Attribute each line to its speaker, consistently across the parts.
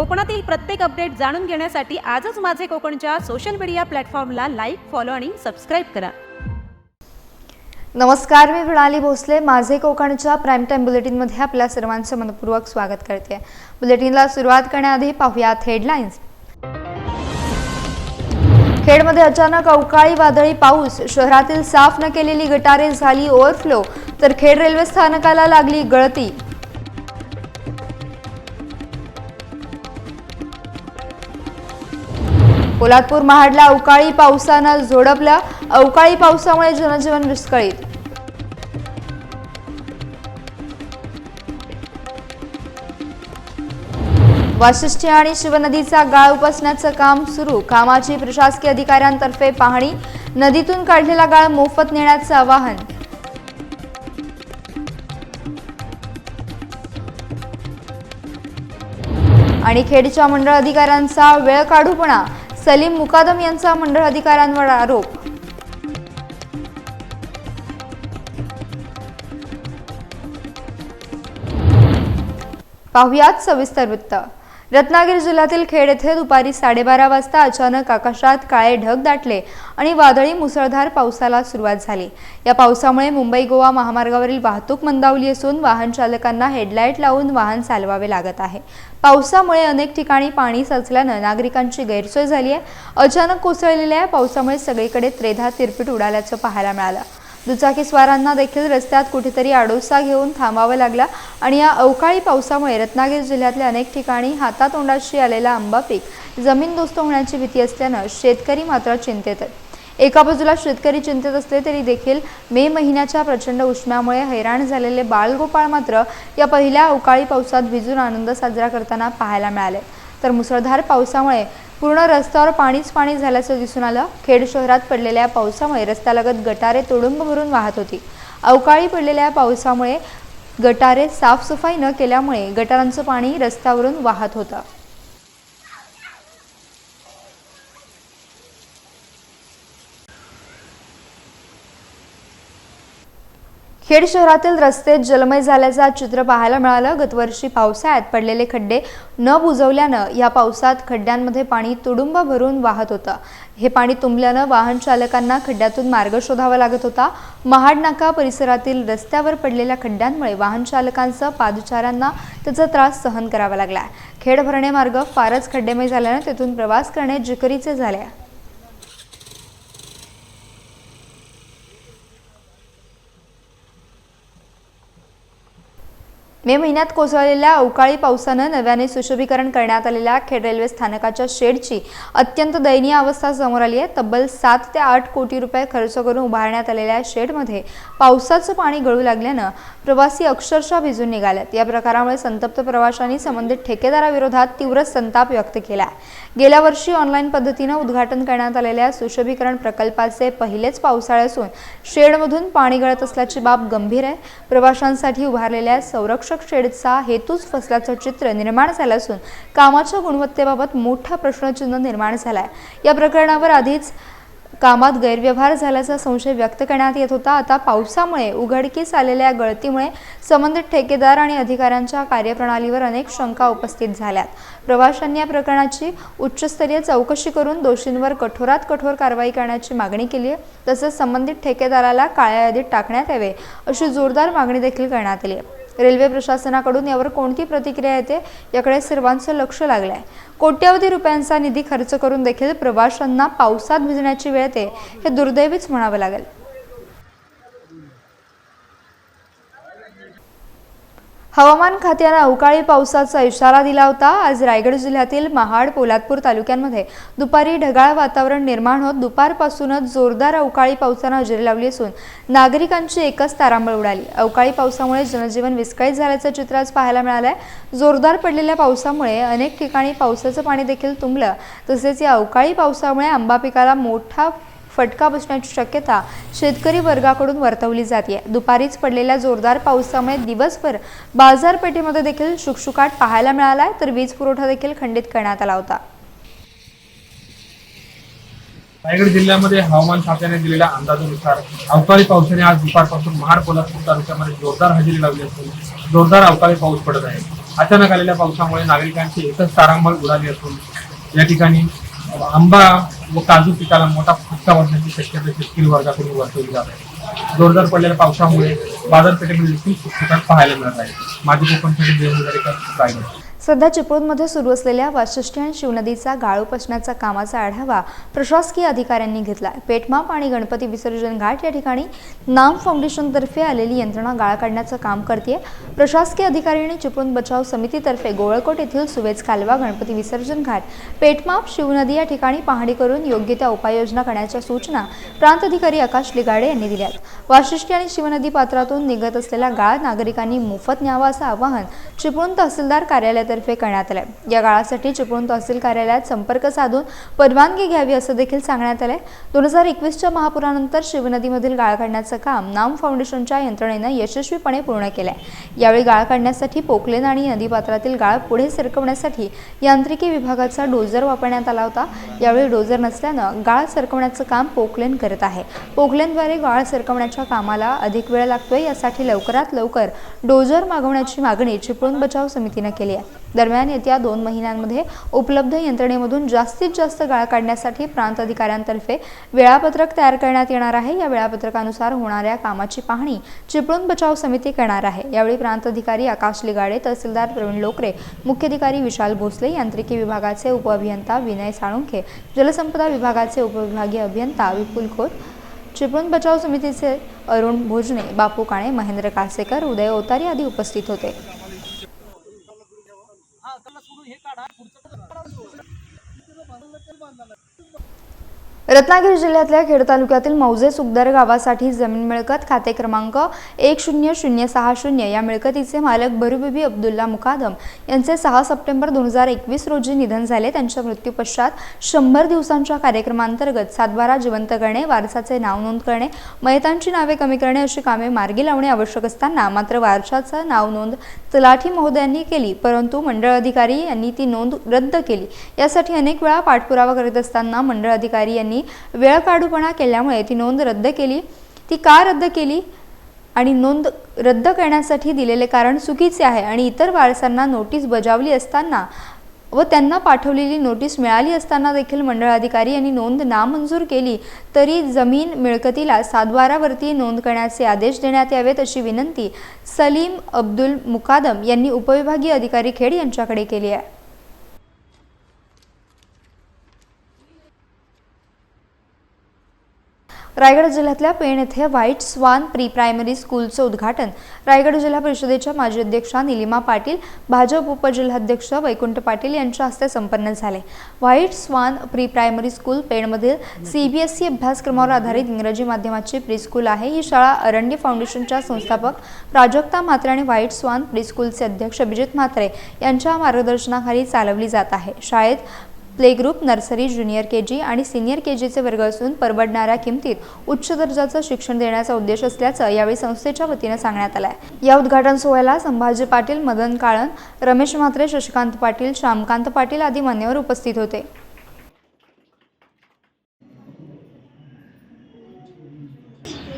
Speaker 1: कोकणातील प्रत्येक अपडेट जाणून घेण्यासाठी आजच माझे कोकणच्या सोशल मीडिया प्लॅटफॉर्मला लाईक फॉलो आणि सबस्क्राईब करा.
Speaker 2: नमस्कार मी मृणाली भोसले. माझे कोकणच्या प्राईम टाईम बुलेटिनमध्ये आपल्या सर्वांचं मनपूर्वक स्वागत करते. बुलेटिनला सुरुवात करण्याआधी पाहूयात हेडलाईन्स खेडमध्ये अचानक अवकाळी वादळी पाऊस. शहरातील साफ न केलेली गटारे झाली ओव्हरफ्लो तर खेड रेल्वे स्थानकाला लागली गळती. पोलादपूर महाडला अवकाळी पावसानं झोडपलं. अवकाळी पावसामुळे जनजीवन विस्कळीत. वाशिष्ठी आणि शिवनदीचा गाळ उपसण्याचं काम सुरू. कामाची प्रशासकीय अधिकाऱ्यांतर्फे पाहणी. नदीतून काढलेला गाळ मोफत नेण्याचं आवाहन. आणि खेडच्या मंडळ अधिकाऱ्यांचा वेळ काढूपणा. सलीम मुकादम यांचा मंडळ अधिकाऱ्यांवर आरोप. पाहुयात सविस्तर वृत्त. रत्नागिरी जिल्ह्यातील खेड येथे दुपारी साडेबारा वाजता अचानक आकाशात काळे ढग दाटले आणि वादळी मुसळधार पावसाला सुरुवात झाली. या पावसामुळे मुंबई गोवा महामार्गावरील वाहतूक मंदावली असून वाहन चालकांना हेडलाईट लावून वाहन चालवावे लागत आहे. पावसामुळे अनेक ठिकाणी पाणी साचल्यानं नागरिकांची गैरसोय झाली आहे. अचानक कोसळलेल्या या पावसामुळे सगळीकडे त्रेधा तिरपीट उडाल्याचं पाहायला मिळालं. दुचाकीस्वारांना देखील रस्त्यात कुठेतरी आडोसा घेऊन थांबावं लागला आणि या अवकाळी पावसामुळे रत्नागिरी जिल्ह्यातल्या अनेक ठिकाणी हातातोंडाशी आलेला आंबा पीक जमीनदोस्त होण्याची भीती असल्यानं शेतकरी मात्र चिंतेत आहेत. एका बाजूला शेतकरी चिंतेत असले तरी देखील मे महिन्याच्या प्रचंड उष्म्यामुळे हैराण झालेले बाळगोपाळ मात्र या पहिल्या अवकाळी पावसात भिजून आनंद साजरा करताना पाहायला मिळाले. तर मुसळधार पावसामुळे पूर्ण रस्त्यावर पाणीच पाणी झाल्याचं दिसून आलं. खेड शहरात पडलेल्या पावसामुळे रस्त्यालगत गटारे तुडुंब भरून वाहत होती. अवकाळी पडलेल्या पावसामुळे गटारे साफसफाई न केल्यामुळे गटारांचं पाणी रस्त्यावरून वाहत होतं. खेड शहरातील रस्ते जलमय झाल्याचं चित्र पाहायला मिळालं. गतवर्षी पावसाळ्यात पडलेले खड्डे न बुजवल्यानं या पावसात खड्ड्यांमध्ये पाणी तुडुंब भरून वाहत होतं. हे पाणी तुंबल्यानं वाहन चालकांना खड्ड्यातून मार्ग शोधावा लागत होता. महाडनाका परिसरातील रस्त्यावर पडलेल्या खड्ड्यांमुळे वाहन चालकांसह पादचाऱ्यांना त्याचा त्रास सहन करावा लागला. खेड भरणे मार्ग फारच खड्डेमय झाल्यानं तेथून प्रवास करणे जिकरीचे झाले. मे महिन्यात कोसळलेल्या अवकाळी पावसानं नव्याने सुशोभीकरण करण्यात आलेल्या खेड रेल्वे स्थानकाच्या शेडची अत्यंत दयनीय अवस्था समोर आली आहे. तब्बल सात ते आठ कोटी रुपये खर्च करून उभारण्यात आलेल्या शेडमध्ये पावसाचं पाणी गळू लागल्यानं प्रवासी अक्षरशः भिजून निघाल्यात. या प्रकारामुळे संतप्त प्रवाशांनी संबंधित ठेकेदाराविरोधात तीव्र संताप व्यक्त केला आहे. गेल्या वर्षी ऑनलाईन पद्धतीनं उद्घाटन करण्यात आलेल्या सुशोभीकरण प्रकल्पाचे पहिलेच पावसाळे असून शेडमधून पाणी गळत असल्याची बाब गंभीर आहे. प्रवाशांसाठी उभारलेल्या संरक्षण संरक्षक शेडचा हेतूच फसल्याचं चित्र निर्माण झालं असून कामाच्या गुणवत्तेबाबत मोठा प्रश्नचिन्ह निर्माण झालाय. या प्रकरणावर आधीच कामात गैरव्यवहार झाल्याचा संशय व्यक्त करण्यात येत होता. आता पावसामुळे उघडकीस आलेल्या गळतीमुळे संबंधित ठेकेदार आणि अधिकाऱ्यांच्या कार्यप्रणालीवर अनेक शंका उपस्थित झाल्यात. प्रवाशांनी या प्रकरणाची उच्चस्तरीय चौकशी करून दोषींवर कठोरात कठोर कारवाई करण्याची मागणी केली आहे. तसंच संबंधित ठेकेदाराला काळ्या यादीत टाकण्यात यावे अशी जोरदार मागणी देखील करण्यात आली आहे. रेल्वे प्रशासनाकडून यावर कोणती प्रतिक्रिया येते याकडे सर्वांचं लक्ष लागलं आहे कोट्यवधी रुपयांचा निधी खर्च करून देखील प्रवाशांना पावसात भिजण्याची वेळ येते हे दुर्दैवीच म्हणावं लागेल. हवामान खात्यानं अवकाळी पावसाचा इशारा दिला होता. आज रायगड जिल्ह्यातील महाड पोलादपूर तालुक्यांमध्ये दुपारी ढगाळ वातावरण निर्माण होत दुपारपासूनच जोरदार अवकाळी पावसानं हजेरी लावली असून नागरिकांची एकच तारांबळ उडाली. अवकाळी पावसामुळे जनजीवन विस्कळीत झाल्याचं चित्र आज पाहायला मिळालं आहे जोरदार पडलेल्या पावसामुळे अनेक ठिकाणी पावसाचं पाणी देखील तुंबलं. तसेच या अवकाळी पावसामुळे आंबा पिकाला मोठा फटका बसण्याची शक्यता शेतकरी वर्गाकडून वर्तवली जाते. दुपारीच पडलेल्या जोरदार पावसामुळे दिवसभर बाजारपेठेमध्ये देखील शुकशुकाट पाहायला मिळालाय तर वीज पुरवठा देखील खंडित करण्यात आला होता.
Speaker 3: रायगड जिल्ह्यामध्ये हवामान खात्याने दिलेल्या अंदाजानुसार अवकाळी पावसाने आज दुपारपासून महाड कोल्हापूर तालुक्यामध्ये जोरदार हजेरी लावली असून जोरदार अवकाळी पाऊस पडत आहे. अचानक आलेल्या पावसामुळे नागरिकांची एकच तारांबळ उडाली असून या ठिकाणी आंबा व काजू पिकाला मोठा फटका बसण्याची शक्यता शेतकरी वर्गाकडून वर्तवली जात आहे. जोरदार पडलेल्या पावसामुळे बाजारपेठेमध्ये देखील सुटसुटाट पाहायला मिळत आहे. माझी कोकणसाठी देवदारीकर रायगड.
Speaker 2: सध्या चिपळूणमध्ये सुरू असलेल्या वाशिष्ठी आणि शिवनदीचा गाळ पसण्याचा कामाचा आढावा प्रशासकीय अधिकाऱ्यांनी घेतला पेटमाप आणि गणपती विसर्जन घाट या ठिकाणी नाम फाउंडेशनतर्फे आलेली यंत्रणा गाळ काढण्याचं काम करते प्रशासकीय अधिकारी आणि चिपळूण बचाव समितीतर्फे गोळकोट येथील सुवेज कालवा गणपती विसर्जन घाट पेटमाप शिवनदी या ठिकाणी पाहणी करून योग्य त्या उपाययोजना करण्याच्या सूचना प्रांत अधिकारी आकाश लिगाडे यांनी दिल्यात. वाशिष्ठी आणि शिवनदी पात्रातून निघत असलेला गाळ नागरिकांनी मोफत न्यावा असं आवाहन चिपळूण तहसीलदार कार्यालयात कार्यालयातर्फे करण्यात आलं आहे या गाळासाठी चिपळूण तहसील कार्यालयात संपर्क साधून परवानगी घ्यावी असं देखील सांगण्यात आलं आहे दोन हजार एकवीसच्या महापुरानंतर शिवनदीमधील गाळ काढण्याचं काम नाम फाउंडेशनच्या यंत्रणेनं यशस्वीपणे पूर्ण केलं आहे यावेळी गाळ काढण्यासाठी पोकलेन आणि नदीपात्रातील गाळ पुढे सरकवण्यासाठी यांत्रिकी विभागाचा डोजर वापरण्यात आला होता. यावेळी डोजर नसल्यानं गाळ सरकवण्याचं काम पोकलेन करत आहे. पोकलेनद्वारे गाळ सरकवण्याच्या कामाला अधिक वेळ लागतोय यासाठी लवकरात लवकर डोजर मागवण्याची मागणी चिपळूण बचाव समितीनं केली आहे. दरम्यान येत्या दोन महिन्यांमध्ये उपलब्ध यंत्रणेमधून जास्तीत जास्त गाळ काढण्यासाठी प्रांत अधिकाऱ्यांतर्फे वेळापत्रक तयार करण्यात येणार आहे. या वेळापत्रकानुसार होणाऱ्या कामाची पाहणी चिपळूण बचाव समिती करणार आहे. यावेळी प्रांत अधिकारी आकाश लिगाडे तहसीलदार प्रवीण लोकरे मुख्याधिकारी विशाल भोसले यांत्रिकी विभागाचे उपअभियंता विनय साळुंखे जलसंपदा विभागाचे उपविभागीय अभियंता विपुल खोत चिपळूण बचाव समितीचे अरुण भोजने बापू काणे महेंद्र कासेकर उदय ओतारी आदी उपस्थित होते. പുടിച്ചിട്ട് रत्नागिरी जिल्ह्यातल्या खेड तालुक्यातील मौजे सुखदर गावासाठी जमीन मिळकत खाते क्रमांक एक शून्य शून्य सहा शून्य या मिळकतीचे मालक बरुबिबी अब्दुल्ला मुकादम यांचे सहा सप्टेंबर दोन हजार एकवीस रोजी निधन झाले. त्यांच्या मृत्यूपश्चात शंभर दिवसांच्या कार्यक्रमांतर्गत सातबारा जिवंत करणे वारसाचे नाव नोंद करणे मयतांची नावे कमी करणे अशी कामे मार्गी लावणे आवश्यक असताना मात्र वारसाचं नाव नोंद तलाठी महोदयांनी केली परंतु मंडळ अधिकारी यांनी ती नोंद रद्द केली. यासाठी अनेक वेळा पाठपुरावा करीत असताना मंडळ अधिकारी यांनी वेळ काढूपणा केल्यामुळे ती नोंद रद्द केली. ती का रद्द केली? आणि नोंद रद्द करण्यासाठी दिलेले कारण चुकीचे आहे आणि इतर वारसांना नोटीस बजावली असताना व त्यांना पाठवलेली नोटीस मिळाली असताना देखील मंडळ अधिकारी यांनी नोंद नामंजूर केली तरी जमीन मिळकतीला सातबारावरती नोंद करण्याचे आदेश देण्यात यावेत अशी विनंती सलीम अब्दुल मुकादम यांनी उपविभागीय अधिकारी खेड यांच्याकडे केली आहे. रायगड जिल्ह्यातल्या पेण येथे व्हाईट स्वान प्री प्रायमरी स्कूलचं उद्घाटन. रायगड जिल्हा परिषदेच्या माजी अध्यक्षा निलिमा पाटील भाजप उपजिल्हाध्यक्ष वैकुंठ पाटील यांच्या हस्ते संपन्न झाले. White Swan pre primary school पेणमधील C B S E अभ्यासक्रमावर आधारित इंग्रजी माध्यमाची प्री स्कूल आहे. ही शाळा अरण्य फाउंडेशनच्या संस्थापक प्राजक्ता म्हात्रे आणि व्हाईट स्वान प्री स्कूलचे अध्यक्ष अभिजित म्हात्रे यांच्या मार्गदर्शनाखाली चालवली जात आहे. शाळेत play group nursery junior K G आणि सिनियर के जीचे वर्ग असून परवडणाऱ्या किमतीत उच्च दर्जाचं शिक्षण देण्याचा उद्देश असल्याचं यावेळी संस्थेच्या वतीनं सांगण्यात आलं आहे या उद्घाटन सोहळ्याला संभाजी पाटील मदन काळन रमेश म्हात्रे शशिकांत पाटील श्यामकांत पाटील आदी मान्यवर उपस्थित होते.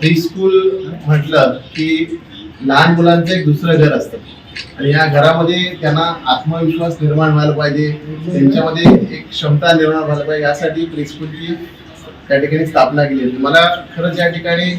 Speaker 4: प्री स्कूल म्हटलं की लहान मुलांचं एक दुसरं घर असतं. आणि या घरामध्ये त्यांना आत्मविश्वास निर्माण व्हायला पाहिजे. त्यांच्यामध्ये एक क्षमता निर्माण व्हायला पाहिजे. यासाठी प्री त्या ठिकाणी स्थापना केली होती. मला खरंच या ठिकाणी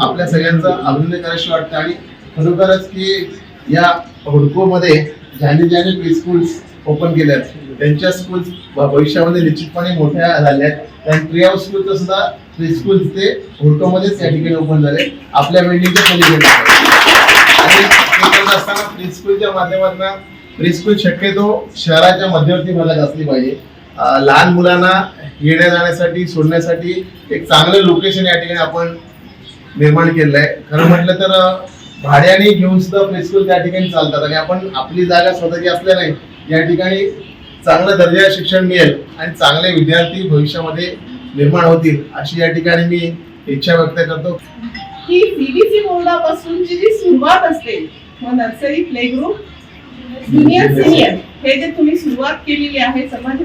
Speaker 4: आपल्या सगळ्यांचं अभिनंदन करायचं वाटतं. आणि खरोखरच की या हुडकोमध्ये ज्यांनी ज्यांनी प्री स्कूल्स ओपन केल्यात त्यांच्या स्कूल्स भविष्यामध्ये निश्चितपणे मोठ्या झाल्या आहेत प्रिया स्कूलचं सुद्धा प्री स्कूल ते हुडकोमध्येच या ठिकाणी ओपन झाले. आपल्या बिल्डिंगच्या पलीकडे. असताना माध्यमातून प्रीस्कूल शक्यतो शहराच्या मध्यवर्ती भागात असली पाहिजे. लहान मुलांना येण्या जाण्यासाठी सोडण्यासाठी एक चांगलं लोकेशन या ठिकाणी आपण निर्माण केलेलं आहे. खरं म्हटलं तर भाड्याने घेऊन सुद्धा प्री त्या ठिकाणी चालतात आणि आपण आपली जागा स्वतःची असल्याने या ठिकाणी चांगलं दर्जा शिक्षण मिळेल आणि चांगले विद्यार्थी भविष्यामध्ये निर्माण होतील अशी या ठिकाणी मी इच्छा व्यक्त करतो.
Speaker 5: की बीबीसी बोर्डापासूनची जी सुरुवात असते मग nursery play group junior senior हे जे तुम्ही सुरुवात केलेली आहे समाज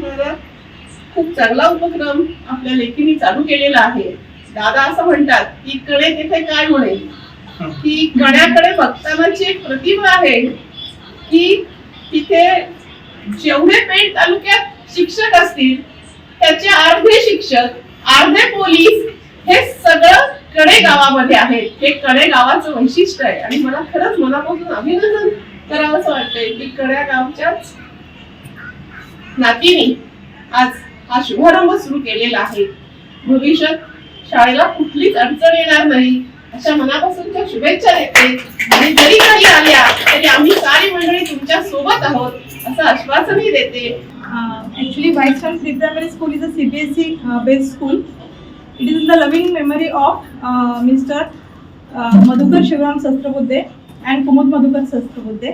Speaker 5: खूप चांगला उपक्रम आपल्या लेखीने चालू केलेला आहे. दादा असं म्हणतात की कडे तिथे काय म्हणे की कण्याकडे बघतानाची एक प्रतिभा आहे की तिथे जेवढे पेठ तालुक्यात शिक्षक असतील त्याचे अर्धे शिक्षक अर्धे पोलीस हे सगळं कडे गावामध्ये आहेत. हे कडे गावाचं वैशिष्ट्य आहे. आणि मला खरंच मनापासून अभिनंदन करावं असं वाटतंय की कड्या गावच्याच नातीने आज हा शुभारंभ सुरू केलेला आहे. भविष्यात शाळेला कुठलीच अडचण येणार नाही. अशा मनापासूनच्या शुभेच्छा देते. आणि जरी काही आल्या तरी आम्ही सारी मंडळी तुमच्यासोबत आहोत असं आश्वासनही देते.
Speaker 6: Actually actually, Whitestone Pre-Primary School is a CBSE uh, school. It is in the loving memory of mister Madhukar Shivram Madhukar and Kumud Madhukar Kumud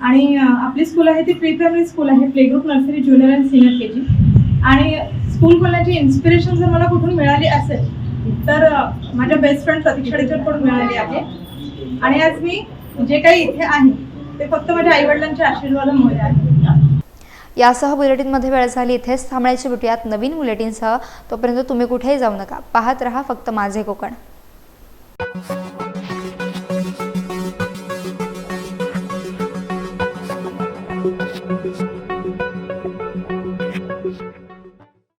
Speaker 6: आणि uh, आपली स्कूल आहे ती प्री प्रायमरी स्कूल आहे play group nursery junior and senior K G आणि school खोलण्याची inspiration जर मला कुठून मिळाली असेल तर uh, माझ्या बेस्ट फ्रेंड प्रतीक्षा टीचरकडून मिळाली आहे. आणि आज मी जे काही इथे आहे ते फक्त माझ्या आईवडिलांच्या आशीर्वादामुळे आहे.
Speaker 2: यासह बुलेटिनमध्ये वेळ झाली. इथेच थांबण्याची भेटूयात नवीन बुलेटिनसह. तोपर्यंत तुम्ही कुठेही जाऊ नका. पाहत रहा फक्त माझे कोकण.